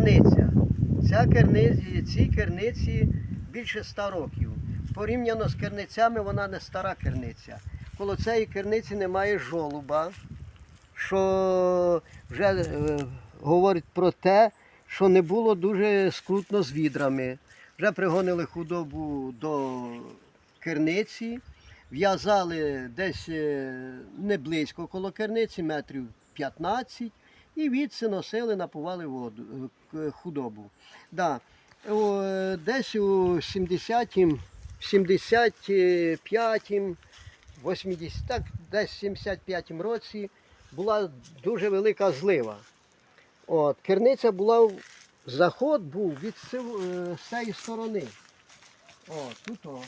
керниця. Ця керниці, цій керниці більше 100 років. Порівняно з керницями вона не стара керниця. Коло цієї керниці немає жолуба, що вже е, говорить про те, що не було дуже скрутно з відрами. Вже пригонили худобу до керниці, в'язали десь е, не близько коло керниці, метрів 15, і відси носили, напували воду, е, худобу. Да. Десь у 70-м, 75-м, 80, так, десь в 75-м році була дуже велика злива. От, керниця була, заход був від е, цієї сторони. О, тут о.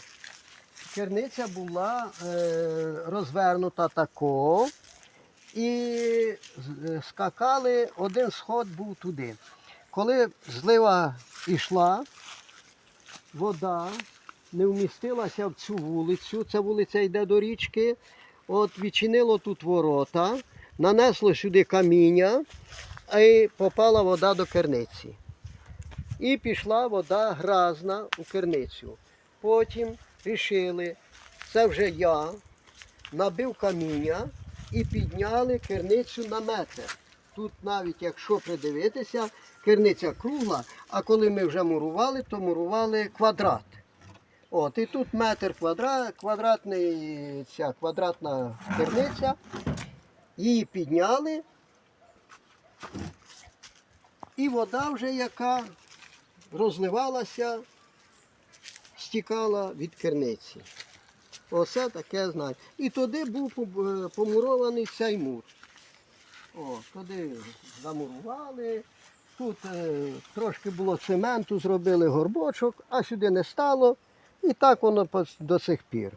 Керниця була е, розвернута тако. І е, скакали, один сход був туди. Коли злива йшла, вода не вмістилася в цю вулицю, ця вулиця йде до річки, от відчинило тут ворота, нанесло сюди каміння, й попала вода до керниці. І пішла вода гразна у керницю. Потім рішили, це вже я, набив каміння і підняли керницю на метр. Тут навіть якщо придивитися, керниця кругла, а коли ми вже мурували, то мурували квадрат. От, і тут метр квадрат, квадратний, ця квадратна керниця. Її підняли. І вода вже яка розливалася, стікала від керниці. Оце таке знаю. І туди був е, помурований цей мур. О, туди замурували. Тут е, трошки було цементу, зробили горбочок, а сюди не стало. І так воно до сих пір.